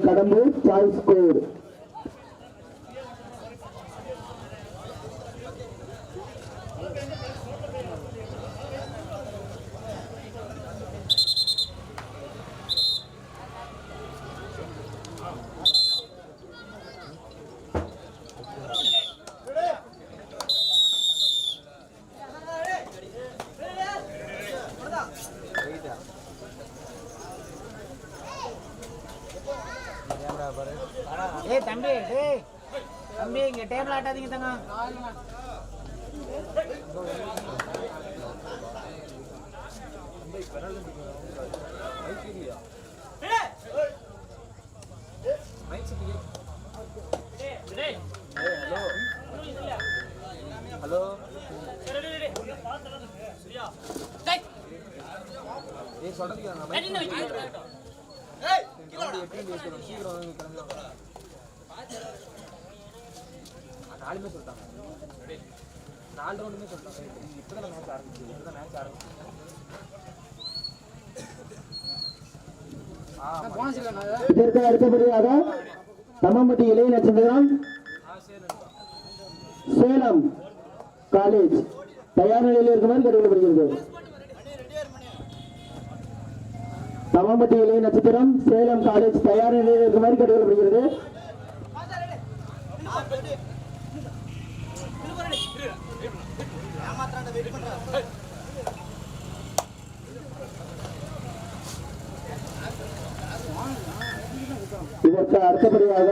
Kadambur choice தம்பி டேய். தம்பி இங்க டேபிள் ஆட்டாதீங்க தங்க. ஹலோ ஏய் நாலுமே சொல்லிட்டாங்க. நாலு ரவுண்டுமே சொல்லிட்டாங்க. இப்பதான் மேட்ச் ஆரம்பிச்சு இப்பதான் மேட்ச் ஆரம்பிச்சு அடுத்தபடியாக தம்மம்பட்டி இளைய நட்சத்திரம். சேலம் காலேஜ் தயார் நிலையில் இருக்குமாறு கேட்டுக்கொள்ளப்படுகிறது தம்மம்பட்டி இளைய நட்சத்திரம் சேலம் காலேஜ் தயார் நிலையில் இருக்குமாறு கேட்டுக்கொள்ளப்படுகிறது இதற்கு அடுத்தபடியாக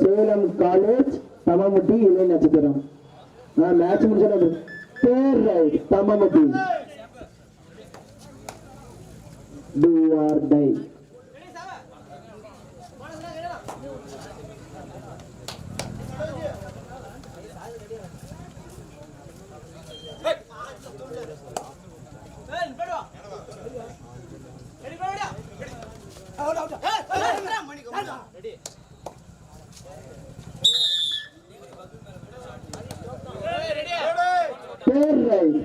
சேலம் காலேஜ் தமமுட்டி இணை நட்சத்திரம். நான் மேட்ச் முடிச்சது பேர் ரைட் தமமுட்டி. டூ ஆர் டை பேர் ரைட்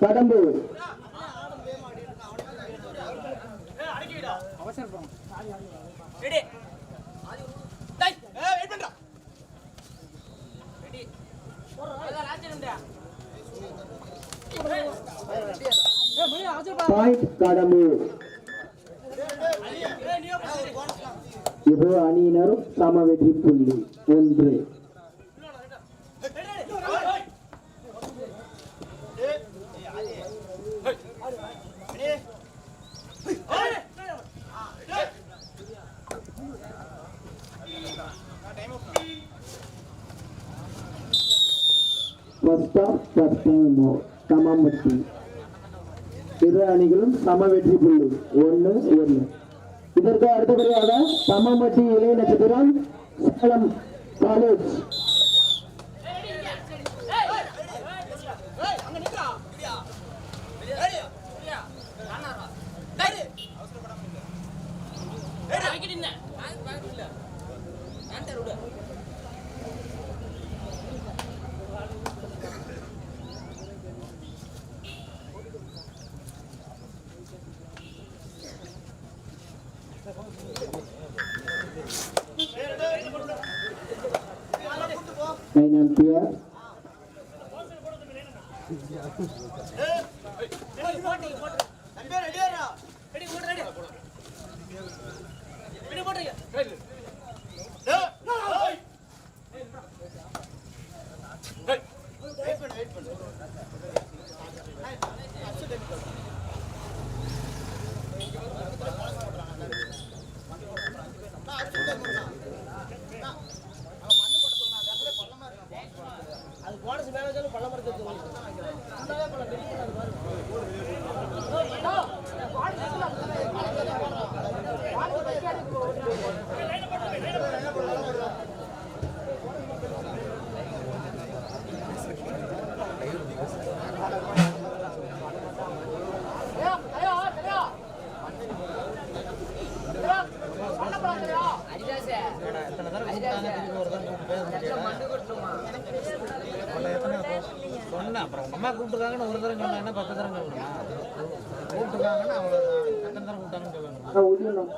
கடம்பூர் பாயிண்ட் கடம்பூர் இரு அணியினரும் சம வெற்றி புள்ளி ஒன்று ஃபர்ஸ்ட் ஆஃப் ஃபர்ஸ்ட் சமம் வெற்றி இரு அணிகளும் சம வெற்றி புள்ளி ஒன்று ஒன்று இதற்கு அடுத்தபடியாக சமமட்டி இளைய நட்சத்திரம் சேலம் காலேஜ் நைன் அப்புறம் உங்க அம்மா கூப்பிட்டுருக்காங்கன்னு ஒரு தரம் சொன்னா பத்து தரம் சொல்லணுமா கூப்பிட்டுருக்காங்கன்னு அவ்வளோதான் எத்தனை தரம் கூப்பிட்டாங்கன்னு சொல்லணும் நான்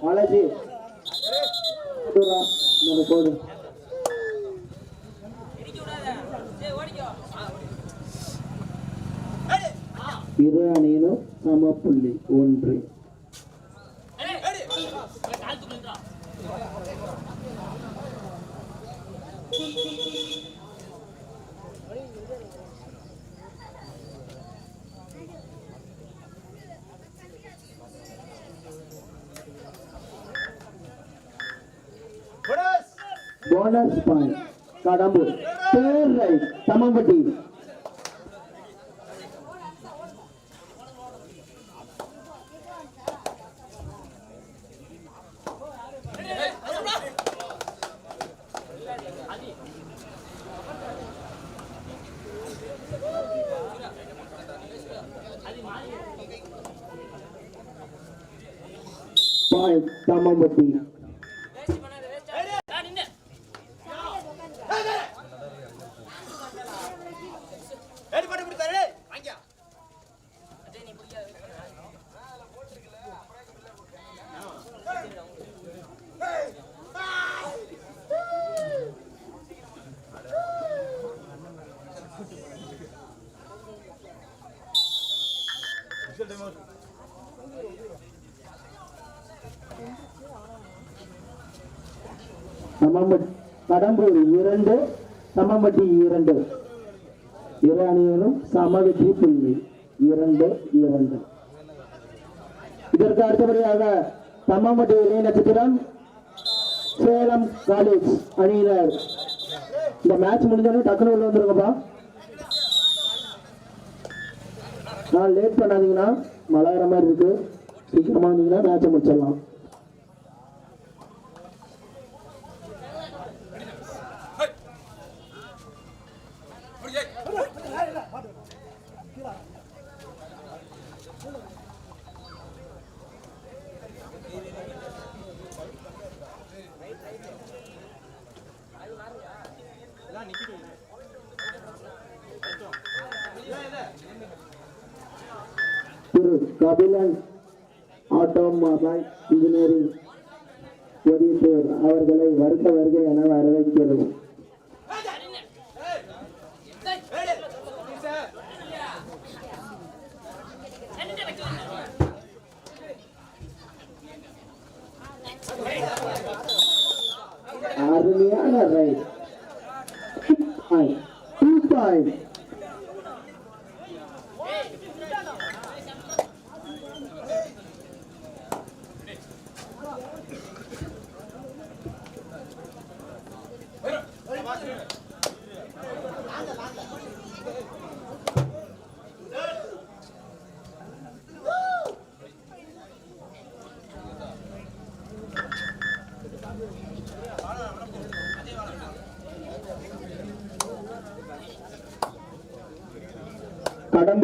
பாலாஜி போடு இரு அணியிலும் சம புள்ளி ஒன்று. Bonus point Kadambur third raid சமம்பட்டி point சமம்பட்டி சமம்பட்டி கடம்பூர் இரண்டு சமம்பட்டி இரண்டு. இரு அணியிலும் சமவெற்றி புள்ளி. இரண்டு இரண்டு. இதற்கு அடுத்தபடியாக சமம்பட்டி இணை நட்சத்திரம் சேலம் காலேஜ் அணியினர். இந்த மேட்ச் முடிஞ்சோடனே டக்குனு உள்ள வந்துருங்கப்பா. நான் லேட் பண்ணாதீங்கன்னா மழை மாதிரி இருக்கு. சீக்கிரமா வந்தீங்கன்னா மேட்சை முடிச்சிடலாம். திரு கபிலன் ஆட்டோமொபைல் இன்ஜினியரிங் பொறியியல் அவர்களை வருக வருக என வரவேற்கிறோம் அருமையான ரைட் டூ பாயிண்ட்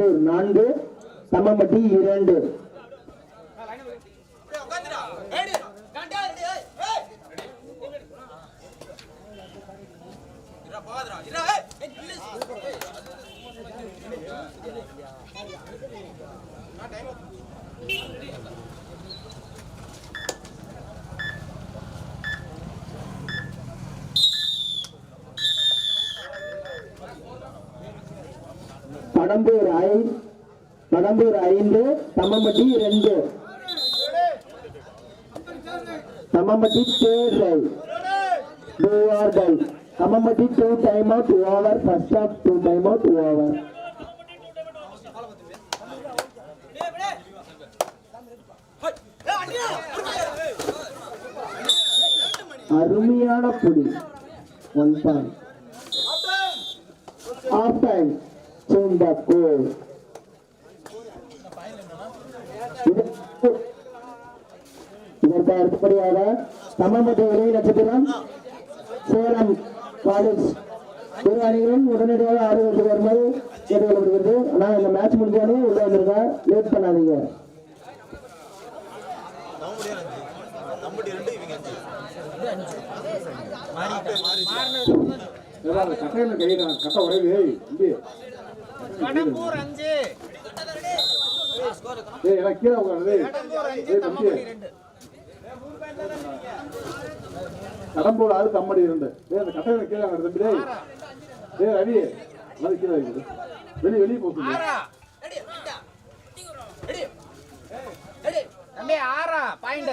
கடம்பூர் நான்கு சமமட்டி இரண்டு கடம்பூர் ஐ கடம்பூர் ஐந்து தம்மம்பட்டி ரெண்டு. Thammampatti third raid do or die two time out over first of two time out over அருமையான புடி ஒன் பாயிண்ட் ஆஃப் டைம் சோம்பாக்கு இதற்கு அடுத்தபடியாக சமமட்ட இளைய நட்சத்திரம் சேலம் காலேஜ் இரு அணிகளும் உடனடியாக ஆடுவதற்கு வருமாறு கேட்டுக்கொள்ளப்படுகிறது ஆனால் இந்த மேட்ச் முடிஞ்சாலும் உள்ள வந்திருக்கா லேட் பண்ணாதீங்க ஏதாவது அந்த கட்டையில கை நான் கட்டை கடம்பூர் அஞ்சு கீழே கடம்பூர் ஆறு தம்மடி இரண்டு ஏய் அந்த கட்டையில கீழே உட்காரு தம்பி டேய் ஏய் ரவி அது கீழே வைக்குது வெளியே வெளியே போகுது தம்பி ஆறா point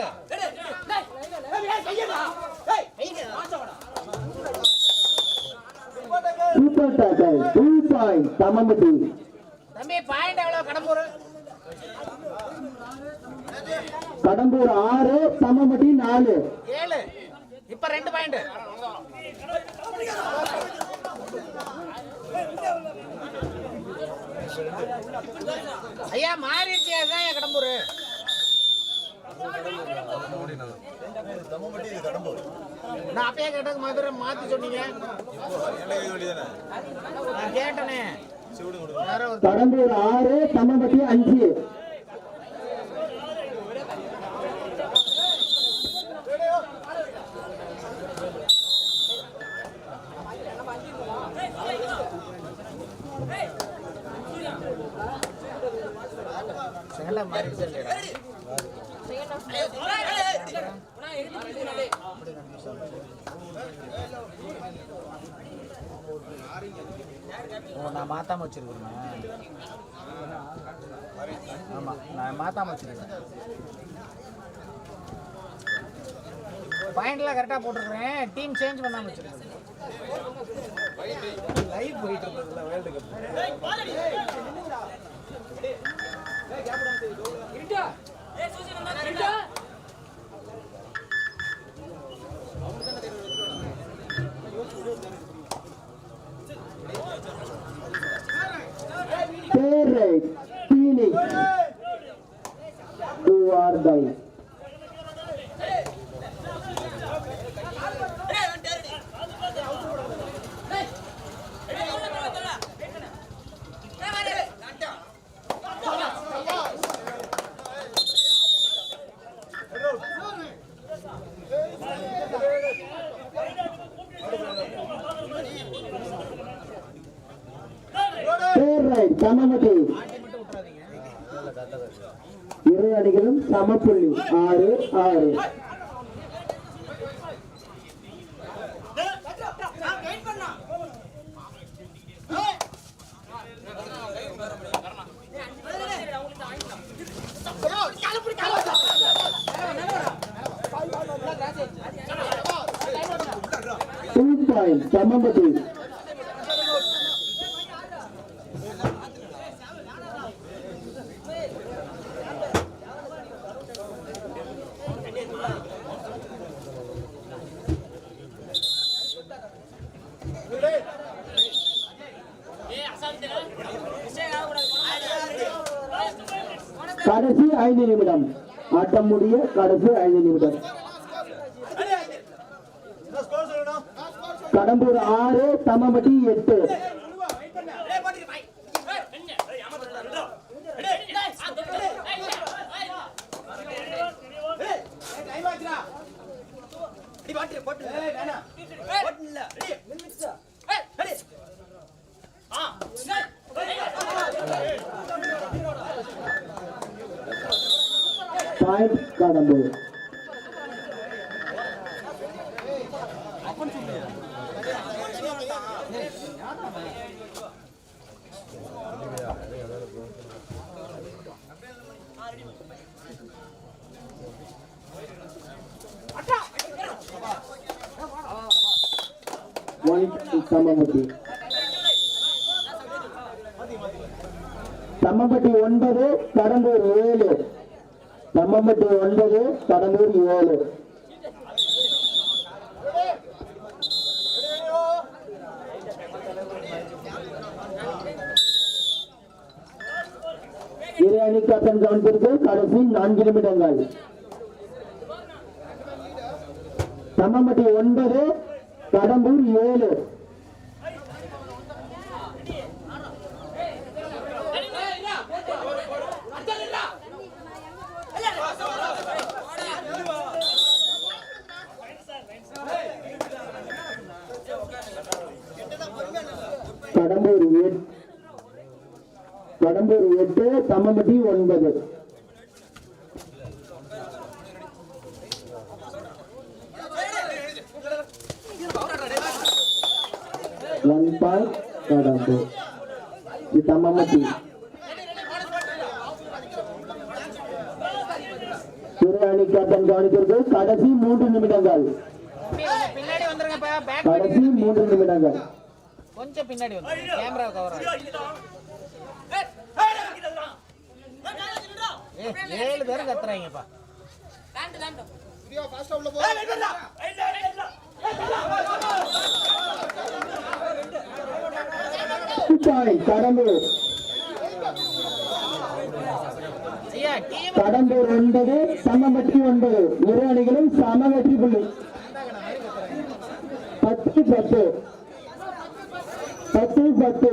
super tackle two point தமமட்டி தம்பி பாயிண்ட் எவ்வளவு? கடம்பூர். கடம்பூர் ஆறு தமமட்டி நாலு. ஏழு. இப்ப ரெண்டு பாயிண்ட். ஐயா மாறிடுச்சு கடம்பூர். நான் அப்பயே கேட்டது மதுரை மாத்தி சொன்னீங்க. நான் கேட்டனே. கடம்பூர் ஆறு தமமட்டி அஞ்சு. நான் மாத்தாம வச்சிருக்கிறேன் ஆமா நான் மாத்தாம வச்சிருக்கேன் பாயிண்ட்லாம் கரெக்டாக போட்டிருக்கிறேன் டீம் சேஞ்ச் பண்ணாம வச்சிருக்கேன் லைவ் போயிட்டு இருக்குதுல்ல world cup Phoenix do or die third சமப்புள்ளி ஆறு ஆறு. டூ பாயிண்ட் சமமட்டி கடம்பூர் ஆறு தமமட்டி எட்டு. பாயிண்ட் கடம்பூர். தம்மம்பட்டி தம்மம்பட்டி ஒன்பது கடம்பூர் ஏழு. தம்மம்பட்டி ஒன்பது கடம்பூர் ஏழு. இரு அணி கேப்டன் கவனித்திருக்கு கடைசி நான்கு நிமிடங்கள். தம்மம்பட்டி ஒன்பது கடம்பூர் ஏழு. சமபடி ஒன்பது ஒன் பாயிண்ட் கடம்பு இது தம்மம்பட்டி திரு கேப்டன் கவனித்திருக்கு கடைசி மூன்று நிமிடங்கள் கடைசி மூன்று நிமிடங்கள் கொஞ்சம் பின்னாடி கேமரா கவர் ஏழு பேரும் கத்துறாங்கப்பா. கடம்பூர். கடம்பூர் ஒன்பது சமமட்டி ஒன்பது. இரு அணிகளும் சம வெற்றி புள்ளி. பத்து பத்து. பத்து பத்து.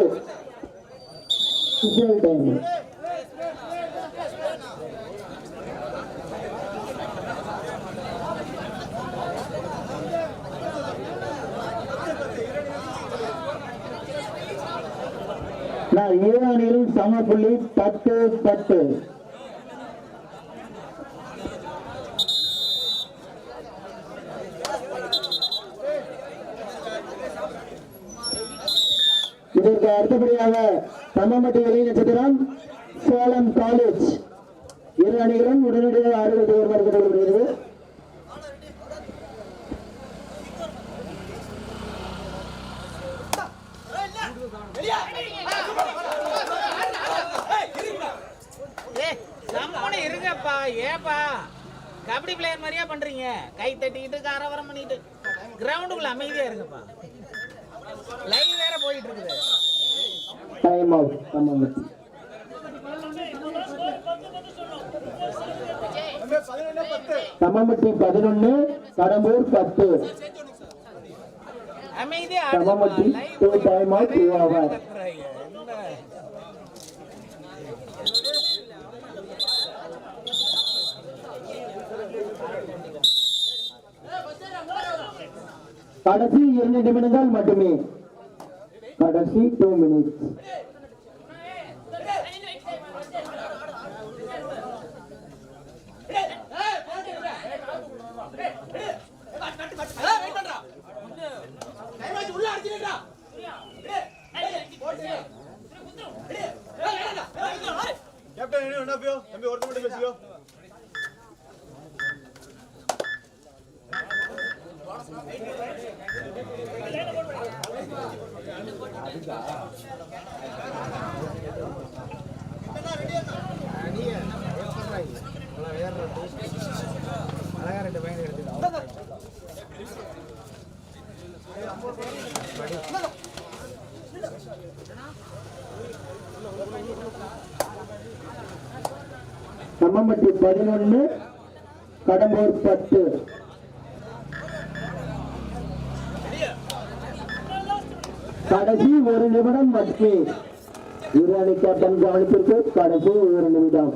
நான் இரு சம புள்ளி பத்து பத்து. இதற்கு அடுத்தபடியாக தம்மம்பட்டி வெளி நட்சத்திரம் சேலம் காலேஜ் இரு அணிகளும் உடனடியாக ஆடுவது எதிர்பார்க்கப்படுகிறது ஏ ஏப்பா கபடி பிளேயர் மாதிரியா பண்றீங்க? கை தட்டிக்கிட்டு காரவரம் பண்ணிட்டு. கிரவுண்டுக்குள்ள அமைதியா இருங்கப்பா. லைவ் வேற போயிட்டு இருக்குது டைம் அவுட் பதினொன்னு கடம்பூர் பத்து. சமமட்டி, live two time out, two கடைசி இரண்டு நிமிடங்கள் மட்டுமே. கடைசி டூ மினிட்ஸ் கேப்டன் என்ன என்ன தம்பி ஒருத்த மட்டும் பேசிக்கோ அழகா ரெண்டு பையன் எடுத்து சமம்பட்டி பதினொன்னு கடம்பூர் பத்து. ஒரு நிமிடம் மட்டுமே இரு கேப்டன் கவனித்திற்கு கடைசி ஒரு நிமிடம்.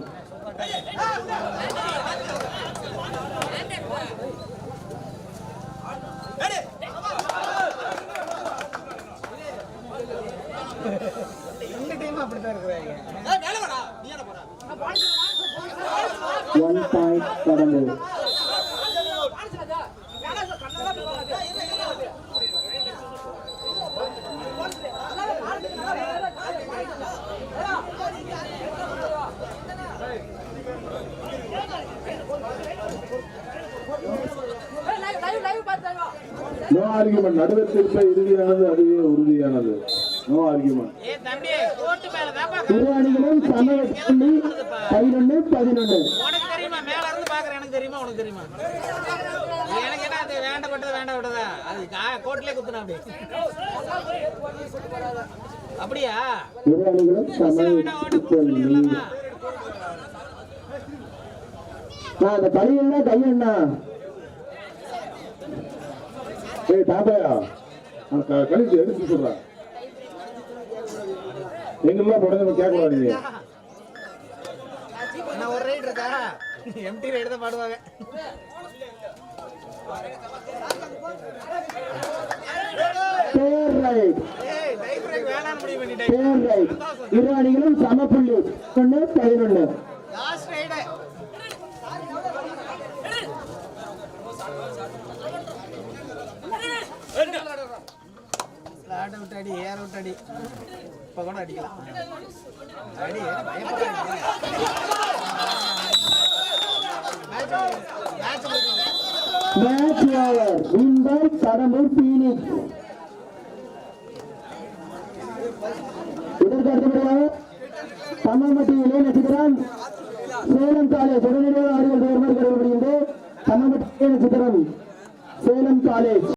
ஒன் பாயிண்ட் கடம்பூர் ஆர்கியூமெண்ட் நடுவர் தீர்ப்பை இறுதியானது அதுவே உறுதியானது. நோ ஆர்கியூமெண்ட் ஏ தம்பி கோட்டு மேல தான்ப்பா இரு அணிகளும் சம வெற்றி புள்ளி பதினொன்னு பதினொன்னு உனக்கு தெரியுமா? மேல இருந்து பாக்குறேன் எனக்கு தெரியுமா? உனக்கு தெரியுமா? எனக்கு என்ன அது வேண்டப்பட்டது வேண்டப்பட்டதா? அது கா- கோட்டிலே குத்துனா அப்படி. அப்படியா? இரு அணிகளும் சம சில வேணா ஓட்ட வெற்றி புள்ளி நான் அந்த கையண்ணா ஏய் தாத்தாயா கழிச்சு எடுத்து சொல்றேன் எங்கெல்லாம் உடனே கேட்க என்ன ஒரு ரைடு இருக்கா? எம்டி ரைடு தான் பாடுவாங்க. பேர் ரைட் பேர் இரு அணிகளும் சம புள்ளி ஒன்று பதினொன்று லாஸ்ட் ரைடு ஆட விட்டு அடி. ஏற இப்ப கூட அடிக்கலாம். அடி கடம்பூர் இதற்கு அடுத்தபடியாக நட்சத்திரம். சேலம் காலேஜ் உடனடியாக ஆடுகள் தேர்வு கருதப்படுகின்ற கருதப்படுகின்றது நட்சத்திரம். சேலம் காலேஜ்.